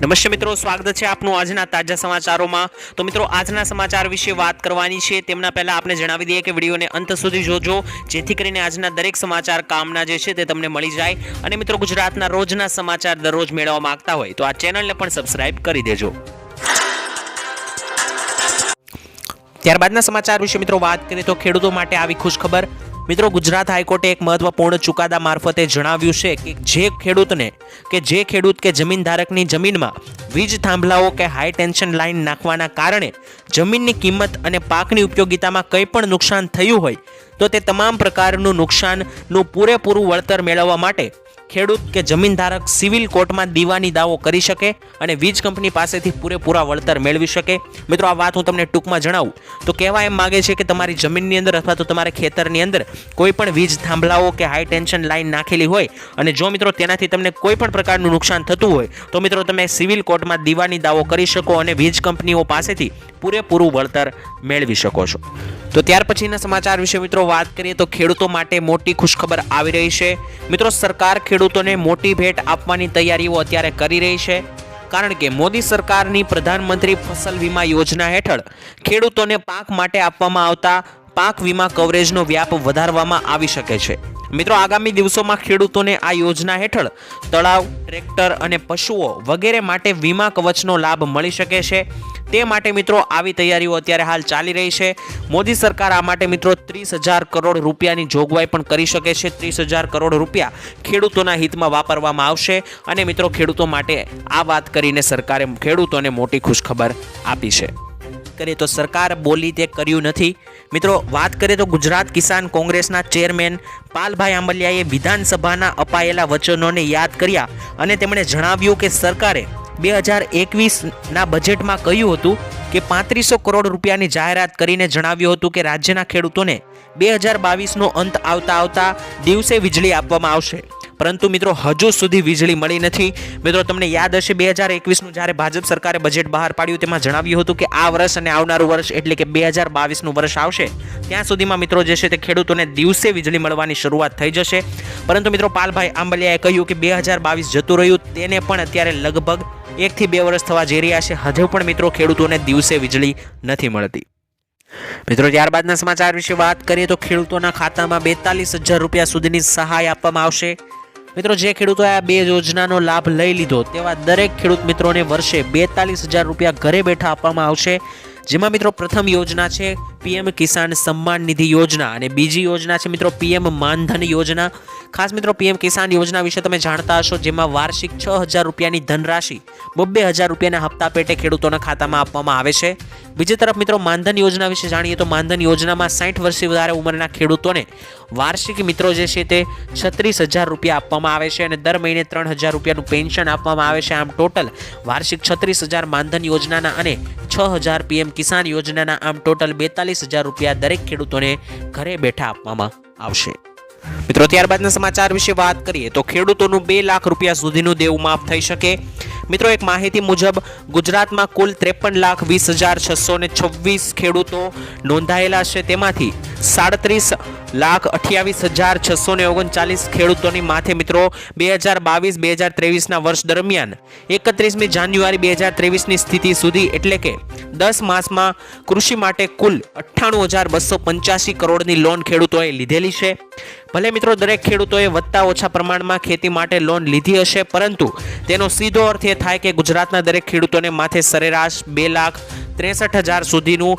નમસ્તે મિત્રો, સ્વાગત છે આપનું આજના તાજા સમાચારોમાં. તો મિત્રો, આજના સમાચાર વિશે વાત કરવાની છે. તેમના પહેલાં આપણે જણાવી દઈએ કે વિડીયોને અંત સુધી જોજો, જેથી કરીને આજના દરેક સમાચાર કામના જે છે તે તમને મળી જાય. અને મિત્રો, ગુજરાતના રોજના સમાચાર દરરોજ મેળવવા માંગતા હોય તો આ ચેનલને પણ સબસ્ક્રાઇબ કરી દેજો. ત્યારબાદના સમાચાર વિશે મિત્રો વાત કરીએ તો ખેડૂતો માટે આવી ખુશખબર. મિત્રો, ગુજરાત હાઈકોર્ટે એક મહત્વપૂર્ણ ચુકાદા મારફતે જણાવ્યું છે કે જે ખેડૂતને, કે જે ખેડૂત કે જમીન ધારકની જમીનમાં વીજ થાંભલાઓ કે હાઈ ટેન્શન લાઇન નાખવાના કારણે જમીનની કિંમત અને પાકની ઉપયોગિતામાં કંઈ પણ નુકસાન થયું હોય, તો તે તમામ પ્રકારનું નુકસાનનું પૂરેપૂરું વળતર મેળવવા માટે ખેડૂત કે જમીન ધારક સિવિલ કોર્ટમાં દીવાની દાવો કરી શકે અને વીજ કંપની પાસેથી પૂરેપૂરા વળતર મેળવી શકે? મિત્રો, આ વાત હું તમને ટૂંકમાં જણાવું. તો કહેવા એમ માગે છે કે તમારી જમીનની અંદર અથવા તો તમારા ખેતરની અંદર કોઈ પણ વીજ થાંભલાઓ કે હાઈ ટેન્શન લાઇન નાખેલી હોય અને જો મિત્રો તેનાથી તમને કોઈ પણ પ્રકારનું નુકસાન થતું હોય, તો મિત્રો તમે સિવિલ કોર્ટમાં દીવાની દાવો કરી શકો અને વીજ કંપનીઓ પાસેથી પૂરેપૂરું વળતર મેળવી શકો છો. તો ત્યાર પછીના સમાચાર વિશે મિત્રો વાત કરીએ તો ખેડૂતો માટે મોટી ખુશખબર આવી રહી છે. મિત્રો સરકાર ખેડૂતોને મોટી ભેટ આપવાની તૈયારીઓ અત્યારે કરી રહી છે. કારણ કે મોદી સરકારની પ્રધાનમંત્રી ફસલ વીમા યોજના હેઠળ ખેડૂતોને પાક માટે આપવામાં આવતા પાક વીમા કવરેજનો વ્યાપ વધારવામાં આવી શકે છે. મિત્રો, આગામી દિવસોમાં ખેડૂતોને આ યોજના હેઠળ તળાવ, ટ્રેક્ટર અને પશુઓ વગેરે માટે વીમા કવચનો લાભ મળી શકે છે. તે માટે મિત્રો, આવી તૈયારીઓ અત્યારે હાલ ચાલી રહી છે. મોદી સરકાર આ માટે મિત્રો ત્રીસ હજાર કરોડ રૂપિયાની જોગવાઈ પણ કરી શકે છે. ત્રીસ હજાર કરોડ રૂપિયા ખેડૂતોના હિતમાં વાપરવામાં આવશે અને મિત્રો, ખેડૂતો માટે આ વાત કરીને સરકારે ખેડૂતોને મોટી ખુશખબર આપી છે. કરીએ તો સરકાર બોલી તે કર્યું નથી. મિત્રો, વાત કરીએ તો ગુજરાત કિસાન કોંગ્રેસના ચેરમેન પાલભાઈ આંબલિયાએ વિધાનસભાના અપાયેલા વચનોને યાદ કર્યા અને તેમણે જણાવ્યું કે સરકારે બે હજાર એકવીસના બજેટમાં કહ્યું હતું કે પાંત્રીસો કરોડ રૂપિયાની જાહેરાત કરીને જણાવ્યું હતું કે રાજ્યના ખેડૂતોને બે હજાર બાવીસનો અંત આવતા આવતા દિવસે વીજળી આપવામાં આવશે. પરંતુ મિત્રો, હજુ સુધી વીજળી મળી નથી. મિત્રો, તમને યાદ હશે, બે હજાર એકવીસનું જ્યારે ભાજપ સરકારે બજેટ બહાર પાડ્યું, તેમાં જણાવ્યું હતું કે આ વર્ષ અને આવનારું વર્ષ એટલે કે બે હજાર બાવીસનું વર્ષ આવશે. ત્યાં સુધીમાં મિત્રો, જે છે તે ખેડૂતોને દિવસે વીજળી મળવાની શરૂઆત થઈ જશે. પરંતુ મિત્રો, પાલભાઈ આંબલિયાએ કહ્યું કે બે હજાર બાવીસ જતું રહ્યું, તેને પણ અત્યારે લગભગ એકથી બે વર્ષ થવા જઈ રહ્યા છે. હજુ પણ મિત્રો, ખેડૂતોને દિવસે વીજળી નથી મળતી. મિત્રો, ત્યારબાદના સમાચાર વિશે વાત કરીએ તો ખેડૂતોના ખાતામાં બેતાલીસ હજાર રૂપિયા સુધીની સહાય આપવામાં આવશે. મિત્રો, જે ખેડૂતોએ આ બે યોજનાનો લાભ લઈ લીધો તેવા દરેક ખેડૂત મિત્રોને વર્ષે બેતાલીસ હજાર રૂપિયા ઘરે બેઠા આપવામાં આવશે. જેમાં મિત્રો, પ્રથમ યોજના છે પીએમ કિસાન સન્માન નિધિ યોજના અને બીજી યોજના છે મિત્રો, પીએમ માનધન યોજના. ખાસ મિત્રો પીએમ કિસાન યોજના વિશે તમે જાણતા હશો, જેમાં વાર્ષિક છ હજાર રૂપિયાની ધનરાશિ, બબ્બે હજાર રૂપિયાના હપ્તા પેટે ખેડૂતોના ખાતામાં આપવામાં આવે છે. બીજી તરફ મિત્રો માનધન યોજના વિશે જાણીએ તો માનધન યોજનામાં સાઠ વર્ષથી વધારે ઉંમરના ખેડૂતોને વાર્ષિક મિત્રો જે છે તે છત્રીસ હજાર રૂપિયા આપવામાં આવે છે અને દર મહિને ત્રણ હજાર રૂપિયાનું પેન્શન આપવામાં આવે છે. આમ ટોટલ વાર્ષિક છત્રીસ હજાર માનધન યોજનાના અને છ હજાર પીએમ કિસાન યોજનાના આમ ટોટલ બેતાલીસ હજાર રૂપિયા દરેક ખેડૂતોને ઘરે બેઠા આપવામાં આવશે. મિત્રો, ત્યારબાદના સમાચાર વિશે વાત કરીએ તો ખેડૂતોનું બે લાખ રૂપિયા સુધીનું દેવું માફ થઈ શકે. મિત્રો, એક માહિતી મુજબ, ગુજરાતમાં કુલ ત્રેપન લાખ વીસ હજાર છસો ને છવ્વીસ ખેડૂતો નોંધાયેલા છે. તેમાંથી સાડત્રીસ લાખ અઠ્યાવીસ હજાર છસો ને ઓગણચાલીસ ખેડૂતોની માથે મિત્રો, બે હજાર બાવીસ, બે હજાર ત્રેવીસના વર્ષ દરમિયાન એકત્રીસમી જાન્યુઆરી બે હજાર ત્રેવીસની સ્થિતિ સુધી એટલે કે દસ માસમાં કૃષિ માટે કુલ અઠ્ઠાણું હજાર બસો પંચ્યાસી કરોડની લોન ખેડૂતોએ લીધેલી છે. ભલે મિત્રો, દરેક ખેડૂતોએ વધતા ઓછા પ્રમાણમાં ખેતી માટે લોન લીધી હશે, પરંતુ તેનો સીધો અર્થ એ થાય કે ગુજરાતના દરેક ખેડૂતોને માથે સરેરાશ બે લાખ ત્રેસઠ હજાર સુધીનું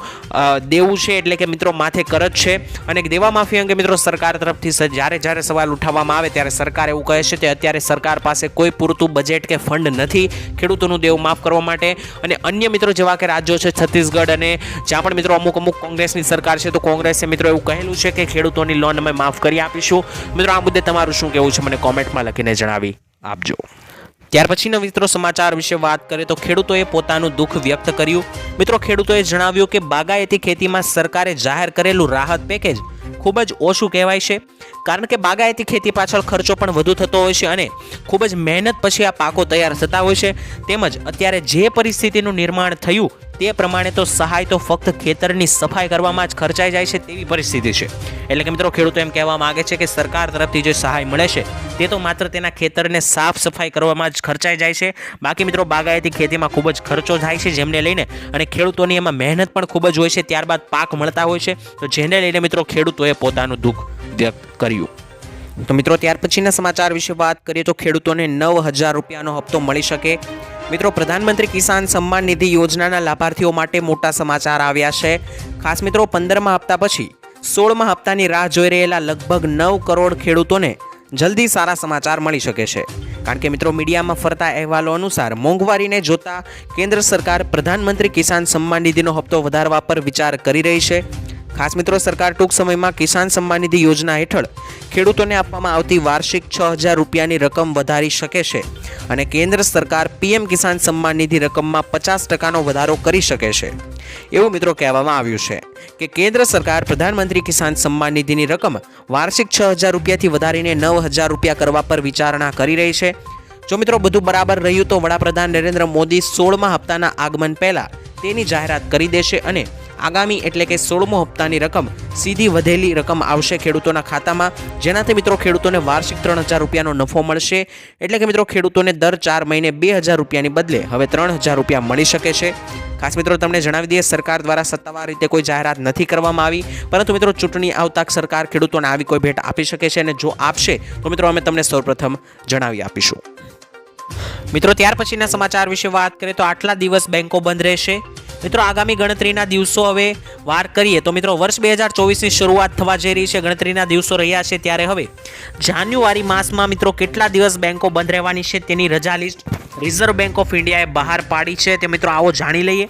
દેવું છે, એટલે કે મિત્રો માથે કરજ છે. અને દેવા માફી અંગે મિત્રો સરકાર તરફથી જ્યારે જ્યારે સવાલ ઉઠાવવામાં આવે ત્યારે સરકાર એવું કહે છે કે અત્યારે સરકાર પાસે કોઈ પૂરતું બજેટ કે ફંડ નથી ખેડૂતોનું દેવું માફ કરવા માટે. અને અન્ય મિત્રો જેવા કે રાજ્યો છે, છત્તીસગઢ અને જ્યાં પણ મિત્રો અમુક અમુક કોંગ્રેસની સરકાર છે, તો કોંગ્રેસે મિત્રો એવું કહેલું છે કે ખેડૂતોની લોન અમે માફ કરી આપીશું મિત્રો, આ મુદ્દે તમારું શું કહેવું છે? મને કોમેન્ટમાં લખીને જણાવી આપજો. ત્યાર પછીના મિત્રો, સમાચાર વિશે વાત કરીએ તો ખેડૂતોએ પોતાનું દુઃખ વ્યક્ત કર્યું. મિત્રો, ખેડૂતોએ જણાવ્યું કે બાગાયતી ખેતીમાં સરકારે જાહેર કરેલું રાહત પેકેજ ખૂબ જ ઓછું કહેવાય છે, કારણ કે બાગાયતી ખેતી પાછળ ખર્ચો પણ વધુ થતો હોય છે અને ખૂબ જ મહેનત પછી આ પાકો તૈયાર થતા હોય છે. તેમજ અત્યારે જે પરિસ્થિતિનું નિર્માણ થયું તે પ્રમાણે તો સહાય તો ફક્ત ખેતરની સફાઈ કરવામાં જ ખર્ચાઈ જાય છે તેવી પરિસ્થિતિ છે. એટલે કે મિત્રો, ખેડૂતો એમ કહેવા માગે છે કે સરકાર તરફથી જે સહાય મળે છે, તે તો માત્ર તેના ખેતરને સાફ સફાઈ કરવામાં જ ખર્ચાઈ જાય છે. બાકી મિત્રો, બાગાયતી ખેતીમાં ખૂબ જ ખર્ચો થાય છે જેમને લઈને અને ખેડૂતોની એમાં મહેનત પણ ખૂબ જ હોય છે. ત્યારબાદ પાક મળતા હોય છે. તો જેને લઈને મિત્રો, ખેડૂતોએ પોતાનું દુઃખ વ્યક્ત કર્યું. તો મિત્રો, ત્યાર પછીના સમાચાર વિશે વાત કરીએ તો ખેડૂતોને નવ હજાર રૂપિયાનો હપ્તો મળી શકે. મિત્રો, પ્રધાનમંત્રી કિસાન સન્માન નિધિ યોજનાના લાભાર્થીઓ માટે મોટા સમાચાર આવ્યા છે. ખાસ મિત્રો, પંદરમા હપ્તા પછી સોળમા હપ્તાની રાહ જોઈ રહેલા લગભગ નવ કરોડ ખેડૂતોને જલ્દી સારા સમાચાર મળી શકે છે. કારણ કે મિત્રો, મીડિયામાં ફરતા અહેવાલો અનુસાર મોંઘવારીને જોતા કેન્દ્ર સરકાર પ્રધાનમંત્રી કિસાન સન્માન નિધિનો હપ્તો વધારવા પર વિચાર કરી રહી છે. ખાસ મિત્રો, સરકાર ટૂંક સમયમાં કિસાન સન્માન નિધિ યોજના હેઠળ ખેડૂતોને આપવામાં આવતી વાર્ષિક છ હજાર રૂપિયાની રકમ વધારી શકે છે અને કેન્દ્ર સરકાર પીએમ કિસાન સન્માન નિધિ રકમમાં પચાસ ટકાનો વધારો કરી શકે છે. એવું મિત્રો કહેવામાં આવ્યું છે કે કેન્દ્ર સરકાર પ્રધાનમંત્રી કિસાન સન્માન નિધિની રકમ વાર્ષિક છ હજાર રૂપિયાથી વધારીને નવ હજાર રૂપિયા કરવા પર વિચારણા કરી રહી છે. જો મિત્રો બધું બરાબર રહ્યું તો વડાપ્રધાન નરેન્દ્ર મોદી સોળમા હપ્તાના આગમન પહેલાં તેની જાહેરાત કરી દેશે અને આગામી એટલે કે સોળમો હપ્તાની રકમ સીધી વધેલી રકમ આવશે ખેડૂતોના ખાતામાં. જેનાથી મિત્રો ખેડૂતોને વાર્ષિક ત્રણ હજાર રૂપિયાનો નફો મળશે. એટલે કે મિત્રો ખેડૂતોને દર ચાર મહિને બે હજાર રૂપિયાની બદલે હવે ત્રણ હજાર રૂપિયા મળી શકે છે. ખાસ મિત્રો તમને જણાવી દઈએ, સરકાર દ્વારા સત્તાવાર રીતે કોઈ જાહેરાત નથી કરવામાં આવી. પરંતુ મિત્રો ચૂંટણી આવતા સરકાર ખેડૂતોને આવી કોઈ ભેટ આપી શકે છે અને જો આપશે, તો મિત્રો અમે તમને સૌપ્રથમ જણાવી આપીશું. મિત્રો ત્યાર પછીના સમાચાર વિશે વાત કરીએ તો આટલા દિવસ બેંકો બંધ રહેશે. મિત્રો, આગામી ગણતરીના દિવસો હવે વાર કરીએ. તો મિત્રો, વર્ષ બે હજાર ચોવીસની શરૂઆત થવા જઈ રહી છે. ગણતરીના દિવસો રહ્યા છે ત્યારે હવે જાન્યુઆરી માસમાં મિત્રો, કેટલા દિવસ બેંકો બંધ રહેવાની છે તેની રજા લિસ્ટ રિઝર્વ બેંક ઓફ ઇન્ડિયાએ બહાર પાડી છે. તે મિત્રો, આવો જાણી લઈએ.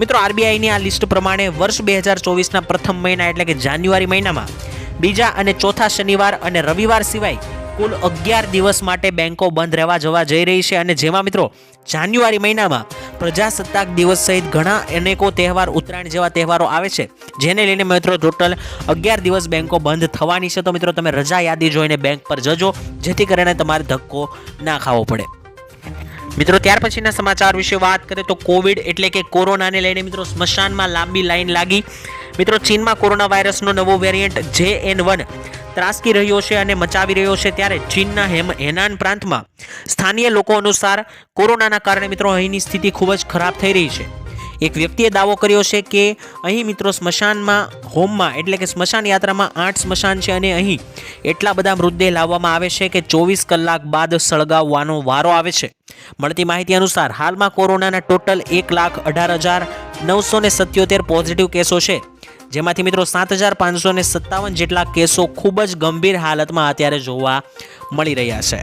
મિત્રો, આરબીઆઈની આ લિસ્ટ પ્રમાણે વર્ષ બે હજાર ચોવીસના પ્રથમ મહિના એટલે કે જાન્યુઆરી મહિનામાં બીજા અને ચોથા શનિવાર અને રવિવાર સિવાય કુલ અગિયાર દિવસ માટે બેંકો બંધ રહેવા જવા જઈ રહી છે અને જેમાં મિત્રો જાન્યુઆરી મહિનામાં પ્રજાસત્તાક દિવસ સહિત ઘણા અનેકો તહેવાર ઉત્તરાયણ જેવા તહેવારો આવે છે. જેને લઈને મિત્રો ટોટલ અગિયાર દિવસ બેંકો બંધ થવાની છે. તો મિત્રો તમે રજા યાદી જોઈને બેંક પર જજો. જેથી કરીને તમારે ધક્કો ના ખાવો પડે. મિત્રો ત્યાર પછીના સમાચાર વિશે વાત કરીએ તો કોવિડ એટલે કે કોરોનાને લઈને મિત્રો સ્મશાનમાં લાંબી લાઈન લાગી. મિત્રો, ચીનમાં કોરોના વાયરસનો નવો વેરિયન્ટ જે એન વન ત્રાસકી રહ્યો છે અને મચાવી રહ્યો છે ત્યારે ચીનના હેમ હેનાન પ્રાંતમાં. સ્થાનીય લોકો અનુસાર કોરોનાના કારણે મિત્રો, અહીંની સ્થિતિ ખૂબ જ ખરાબ થઈ રહી છે. એક વ્યક્તિએ દાવો કર્યો છે કે અહીં મિત્રો, સ્મશાનમાં હોમમાં, એટલે કે સ્મશાન યાત્રામાં આઠ સ્મશાન છે અને અહીં એટલા બધા મૃતદેહ લાવવામાં આવે છે કે ચોવીસ કલાક બાદ સળગાવવાનો વારો આવે છે. મળતી માહિતી અનુસાર, હાલમાં કોરોનાના ટોટલ એક લાખ અઢાર હજાર નવસો ને સત્યોતેર પોઝિટિવ કેસો છે. જેમાંથી મિત્રો સાત હજાર પાંચસો સત્તાવન જેટલા કેસો ખૂબ જ ગંભીર હાલતમાં અત્યારે જોવા મળી રહ્યા છે.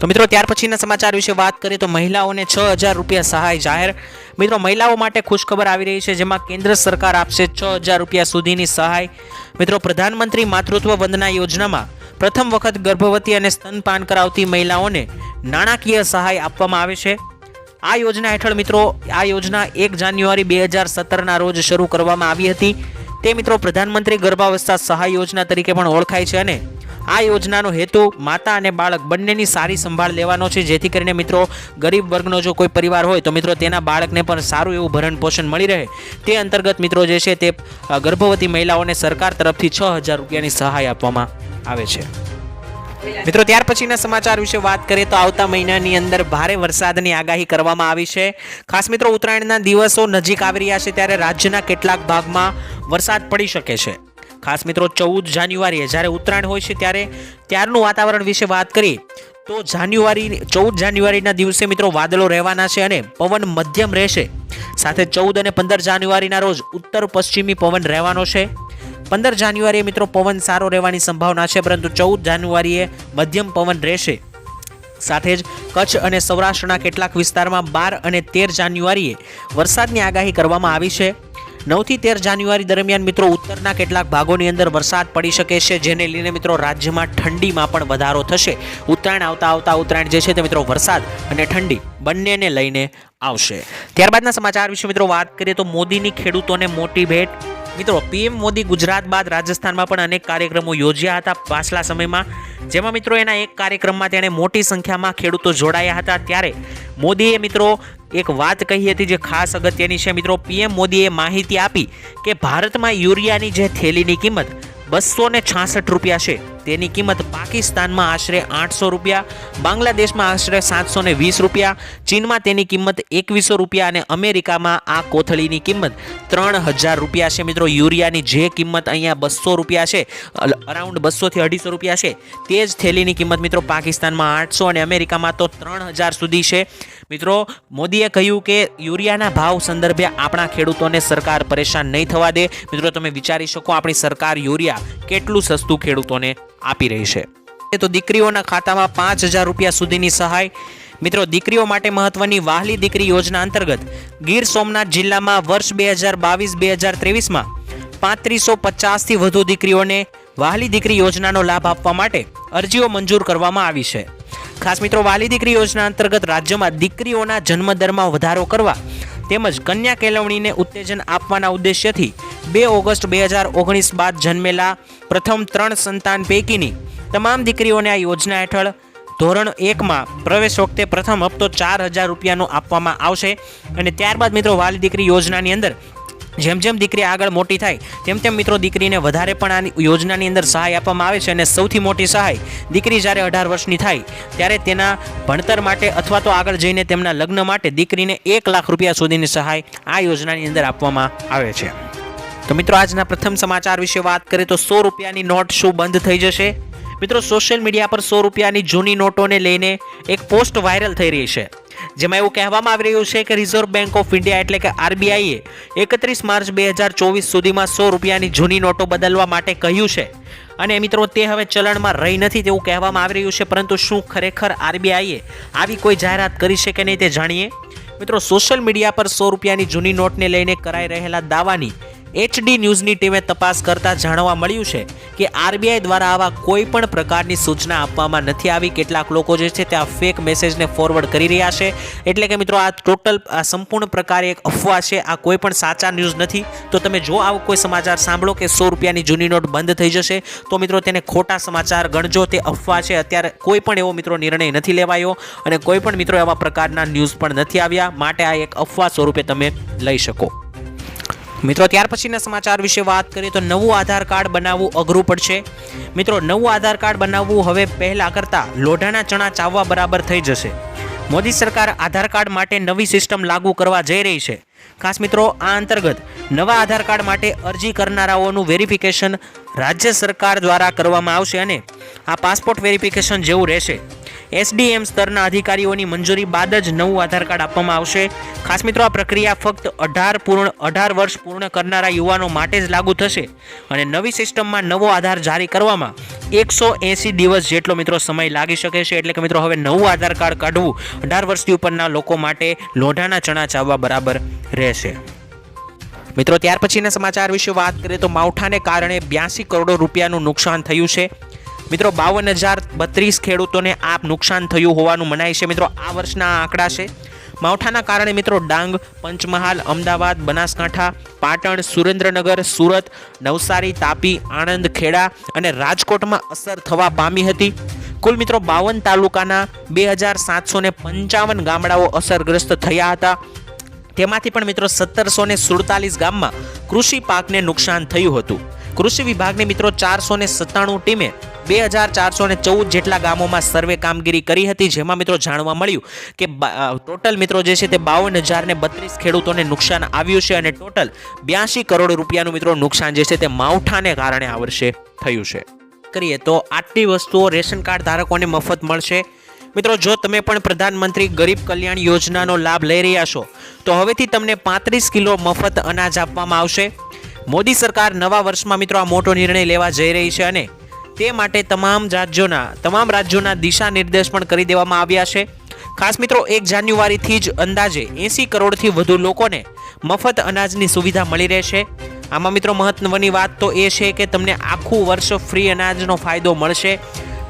તો મિત્રો ત્યાર પછીના સમાચાર વિશે વાત કરીએ તો મહિલાઓને છ હજાર રૂપિયા સહાય જાહેર. મિત્રો મહિલાઓ માટે ખુશખબર આવી રહી છે જેમાં કેન્દ્ર સરકાર આપશે છ હજાર રૂપિયા સુધીની સહાય. મિત્રો પ્રધાનમંત્રી માતૃત્વ વંદના યોજનામાં પ્રથમ વખત ગર્ભવતી અને સ્તનપાન કરાવતી મહિલાઓને નાણાકીય સહાય આપવામાં આવે છે. આ યોજના હેઠળ મિત્રો આ યોજના એક જાન્યુઆરી બે હજાર સત્તરના રોજ શરૂ કરવામાં આવી હતી. તે મિત્રો પ્રધાનમંત્રી ગર્ભાવસ્થા સહાય યોજના તરીકે પણ ઓળખાય છે અને આ યોજનાનો હેતુ માતા અને બાળક બંનેની સારી સંભાળ લેવાનો છે. જેથી કરીને મિત્રો ગરીબ વર્ગનો જો કોઈ પરિવાર હોય તો મિત્રો તેના બાળકને પણ સારું એવું ભરણ પોષણ મળી રહે. તે અંતર્ગત મિત્રો જે છે તે ગર્ભવતી મહિલાઓને સરકાર તરફથી છ હજાર રૂપિયાની સહાય આપવામાં આવે છે. મિત્રો, ત્યાર પછીના સમાચાર વિશે વાત કરીએ તો આવતા મહિનાની અંદર ભારે વરસાદની આગાહી કરવામાં આવી છે. ખાસ મિત્રો, ઉત્તરાયણના દિવસો નજીક આવી રહ્યા છે ત્યારે રાજ્યના કેટલાક ભાગમાં વરસાદ પડી શકે છે. ખાસ મિત્રો, ચૌદ જાન્યુઆરીએ જ્યારે ઉત્તરાયણ હોય છે ત્યારે ત્યારનું વાતાવરણ વિશે વાત કરીએ તો જાન્યુઆરી, ચૌદ જાન્યુઆરીના દિવસે મિત્રો વાદળો રહેવાના છે અને પવન મધ્યમ રહેશે. સાથે ચૌદ અને પંદર જાન્યુઆરીના રોજ ઉત્તર પશ્ચિમી પવન રહેવાનો છે. પંદર જાન્યુઆરીએ મિત્રો પવન સારો રહેવાની સંભાવના છે, પરંતુ ચૌદ જાન્યુઆરીએ મધ્યમ પવન રહેશે. સાથે જ કચ્છ અને સૌરાષ્ટ્રના કેટલાક વિસ્તારમાં બાર અને તેર જાન્યુઆરીએ વરસાદની આગાહી કરવામાં આવી છે. નવથી તેર જાન્યુઆરી દરમિયાન મિત્રો ઉત્તરના કેટલાક ભાગોની અંદર વરસાદ પડી શકે છે, જેને લઈને મિત્રો રાજ્યમાં ઠંડીમાં પણ વધારો થશે. ઉત્તરાયણ આવતા આવતા ઉત્તરાયણ જે છે તે મિત્રો વરસાદ અને ઠંડી બંનેને લઈને આવશે. ત્યારબાદના સમાચાર વિશે મિત્રો વાત કરીએ તો મોદીની ખેડૂતોને મોટી ભેટ મિત્રો, પીએમ મોદી ગુજરાત બાદ રાજસ્થાનમાં પણ અનેક કાર્યક્રમો યોજ્યા હતા. પાછલા સમયમાં જેમાં મિત્રો એના એક કાર્યક્રમમાં તેણે મોટી સંખ્યામાં ખેડૂતો જોડાયા હતા. ત્યારે મોદીએ મિત્રો એક વાત કહી હતી જે ખાસ અગત્યની છે. મિત્રો, પીએમ મોદીએ માહિતી આપી કે ભારતમાં યુરિયાની જે થેલીની કિંમત બસો ને છાસઠ રૂપિયા છે. તેની કિંમત પાકિસ્તાનમાં આશરે આઠસો રૂપિયા, બાંગ્લાદેશમાં આશરે સાતસો ને વીસ રૂપિયા, ચીનમાં તેની કિંમત એકવીસો રૂપિયા અને અમેરિકામાં આ કોથળીની કિંમત ત્રણ હજાર રૂપિયા છે. મિત્રો, યુરિયાની જે કિંમત અહીંયા બસો રૂપિયા છે અરાઉન્ડ બસોથી અઢીસો રૂપિયા છે. તે જ થેલીની કિંમત મિત્રો પાકિસ્તાનમાં આઠસો અને અમેરિકામાં તો ત્રણ હજાર સુધી છે. મિત્રો, મોદીએ કહ્યું કે યુરિયાના ભાવ સંદર્ભે આપણા ખેડૂતોને સરકાર પરેશાન નહીં થવા દે. મિત્રો, તમે વિચારી શકો આપણી સરકાર યુરિયા કેટલું સસ્તું ખેડૂતોને આપી રહી છે. તો દીકરીઓના ખાતામાં પાંચ હજાર રૂપિયા સુધીની સહાય. મિત્રો, દીકરીઓ માટે મહત્વની વાહલી દીકરી યોજના અંતર્ગત ગીર સોમનાથ જિલ્લામાં વર્ષ બે હજાર બાવીસ, બે હજાર ત્રેવીસમાં પાંત્રીસો પચાસથી વધુ દીકરીઓને વાહલી દીકરી યોજનાનો લાભ આપવા માટે અરજીઓ મંજૂર કરવામાં આવી છે. ખાસ મિત્રો, વાલી દીકરી યોજના અંતર્ગત રાજ્યમાં દીકરીઓના જન્મદરમાં વધારો કરવા તેમજ કન્યા કેળવણીને ઉત્તેજન આપવાના ઉદ્દેશ્યથી બે ઓગસ્ટ બે હજાર ઓગણીસ બાદ જન્મેલા પ્રથમ ત્રણ સંતાન પૈકીની તમામ દીકરીઓને આ યોજના હેઠળ ધોરણ એકમાં પ્રવેશ વખતે પ્રથમ હપ્તો ચાર હજાર રૂપિયાનો આપવામાં આવશે. અને ત્યારબાદ મિત્રો, વાલી દીકરી યોજનાની અંદર જેમ જેમ દીકરી આગળ મોટી થાય, તેમ તેમ મિત્રો દીકરીને વધારે પણ આ યોજનાની અંદર સહાય આપવામાં આવે છે અને સૌથી મોટી સહાય દીકરી જ્યારે અઢાર વર્ષની થાય, ત્યારે તેના ભણતર માટે અથવા તો આગળ જઈને તેમના લગ્ન માટે દીકરીને એક લાખ રૂપિયા સુધીની સહાય આ યોજનાની અંદર આપવામાં આવે છે. તો મિત્રો આજના પ્રથમ સમાચાર વિશે વાત કરીએ તો સો રૂપિયાની નોટ શું બંધ થઈ જશે? મિત્રો સોશિયલ મીડિયા પર સો રૂપિયાની જૂની નોટોને લઈને એક પોસ્ટ વાયરલ થઈ રહી છે. જેમાં એવું કહેવામાં આવી રહ્યું છે કે રિઝર્વ બેંક ઓફ ઇન્ડિયા એટલે કે આરબીઆઈએ એકત્રીસ માર્ચ બે હજાર ચોવીસ સુધીમાં સો રૂપિયાની જૂની નોટો બદલવા માટે કહ્યું છે. અને મિત્રો, તે હવે ચલણમાં રહી નથી તેવું કહેવામાં આવી રહ્યું છે, પરંતુ શું ખરેખર આરબીઆઈએ આવી કોઈ જાહેરાત કરી છે કે નહીં તે જાણીએ? મિત્રો સોશિયલ મીડિયા પર સો રૂપિયાની જૂની નોટને લઈને કરાઈ રહેલા દાવાની એચડી ન્યૂઝની ટીમે તપાસ કરતા જાણવા મળ્યું છે કે આરબીઆઈ દ્વારા આવા કોઈ પણ પ્રકારની સૂચના આપવામાં નથી આવી. કેટલાક લોકો જે છે તે આ ફેક મેસેજને ફોરવર્ડ કરી રહ્યા છે. એટલે કે મિત્રો, આ ટોટલ આ સંપૂર્ણ પ્રકારે એક અફવા છે. આ કોઈ પણ સાચા ન્યૂઝ નથી. તો તમે જો આવો કોઈ સમાચાર સાંભળો કે સો રૂપિયાની જૂની નોટ બંધ થઈ જશે, તો મિત્રો તેને ખોટા સમાચાર ગણજો. તે અફવા છે. અત્યારે કોઈ પણ એવો મિત્રો નિર્ણય નથી લેવાયો અને કોઈ પણ મિત્રો એવા પ્રકારના ન્યૂઝ પણ નથી આવ્યા. માટે આ એક અફવા સ્વરૂપે તમે લઈ શકો. મિત્રો, ત્યાર પછીના સમાચાર વિશે વાત કરીએ તો નવું આધાર કાર્ડ બનાવવું અઘરું પડશે. મિત્રો, નવું આધાર કાર્ડ બનાવવું હવે પહેલાં કરતાં લોઢાના ચણા ચાવવા બરાબર થઈ જશે. મોદી સરકાર આધાર કાર્ડ માટે નવી સિસ્ટમ લાગુ કરવા જઈ રહી છે. ખાસ મિત્રો, આ અંતર્ગત નવા આધાર કાર્ડ માટે અરજી કરનારાઓનું વેરિફિકેશન રાજ્ય સરકાર દ્વારા કરવામાં આવશે અને આ પાસપોર્ટ વેરિફિકેશન જેવું રહેશે. એસડીએમ સ્તરના અધિકારીઓની મંજૂરી બાદ જ નવું આધાર કાર્ડ આપવામાં આવશે. ખાસ મિત્રો, આ પ્રક્રિયા ફક્ત અઢાર પૂર્ણ, અઢાર વર્ષ પૂર્ણ કરનારા યુવાનો માટે જ લાગુ થશે અને નવી સિસ્ટમમાં નવો આધાર જારી કરવામાં એકસો એંસી દિવસ જેટલો મિત્રો સમય લાગી શકે છે. એટલે કે મિત્રો, હવે નવું આધાર કાર્ડ કાઢવું અઢાર વર્ષથી ઉપરના લોકો માટે લોઢાના ચણા ચાવવા બરાબર રહેશે. મિત્રો, ત્યાર પછીના સમાચાર વિશે વાત કરીએ તો માવઠાને કારણે બ્યાસી કરોડ રૂપિયાનું નુકસાન થયું છે. મિત્રો બાવન હજાર બત્રીસ ખેડૂતોને આ નુકસાન થયું હોવાનું મનાય છે. મિત્રો, આ વર્ષના આંકડા છે. માવઠાના કારણે મિત્રો, ડાંગ, પંચમહાલ, અમદાવાદ, બનાસકાંઠા, પાટણ, સુરેન્દ્રનગર, સુરત, નવસારી, તાપી, આણંદ, ખેડા અને રાજકોટમાં અસર થવા પામી હતી. કુલ મિત્રો, બાવન તાલુકાના બે હજાર સાતસો ને પંચાવન ગામડાઓ અસરગ્રસ્ત થયા હતા. તેમાંથી પણ મિત્રો, સત્તરસો ને સુડતાલીસ ગામમાં કૃષિ પાકને નુકસાન થયું હતું. કૃષિ વિભાગની મિત્રો ચારસો ને સત્તાણું ટીમે બે હજાર ચારસો ને ચૌદ જેટલા ગામોમાં સર્વે કામગીરી કરી હતી, જેમાં મિત્રો જાણવા મળ્યું કે ટોટલ મિત્રો જે છે તે બાવન હજાર ને બત્રીસ ખેડૂતોને નુકસાન આવ્યું છે અને ટોટલ બ્યાસી કરોડ રૂપિયાનું મિત્રો નુકસાન જે છે તે માવઠાને કારણે આ વર્ષે થયું છે. કરીએ તો આટલી વસ્તુઓ રેશન કાર્ડ ધારકોને મફત મળશે. મિત્રો, જો તમે પણ પ્રધાનમંત્રી ગરીબ કલ્યાણ યોજનાનો લાભ લઈ રહ્યા છો, તો હવેથી તમને પાંત્રીસ કિલો મફત અનાજ આપવામાં આવશે. મોદી સરકાર નવા વર્ષમાં મિત્રો આ મોટો નિર્ણય લેવા જઈ રહી છે અને તે માટે તમામ રાજ્યોના તમામ રાજ્યોના દિશા નિર્દેશ પણ કરી દેવામાં આવ્યા છે. ખાસ મિત્રો, એક જાન્યુઆરીથી જ અંદાજે એંસી કરોડથી વધુ લોકોને મફત અનાજની સુવિધા મળી રહેશે. આમાં મિત્રો મહત્વની વાત તો એ છે કે તમને આખું વર્ષ ફ્રી અનાજનો ફાયદો મળશે.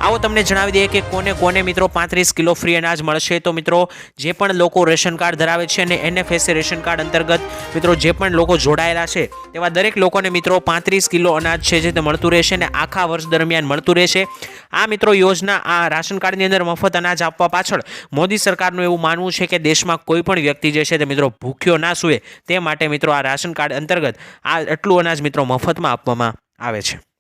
આવો તમને જણાવી દઈએ કે કોને કોને મિત્રો પાંત્રીસ કિલો ફ્રી અનાજ મળશે? તો મિત્રો, જે પણ લોકો રેશન કાર્ડ ધરાવે છે અને એનએફએસએ રેશન કાર્ડ અંતર્ગત, મિત્રો, જે પણ લોકો જોડાયેલા છે, તેવા દરેક લોકોને મિત્રો પાંત્રીસ કિલો અનાજ છે જે તે મળતું રહેશે અને આખા વર્ષ દરમિયાન મળતું રહેશે. આ મિત્રો યોજના, આ રાશન કાર્ડની અંદર મફત અનાજ આપવા પાછળ મોદી સરકારનું એવું માનવું છે કે દેશમાં કોઈ પણ વ્યક્તિ જે છે તે મિત્રો ભૂખ્યો ના સૂએ, તે માટે મિત્રો આ રાશન કાર્ડ અંતર્ગત આ એટલું અનાજ મિત્રો મફતમાં આપવામાં આવે છે.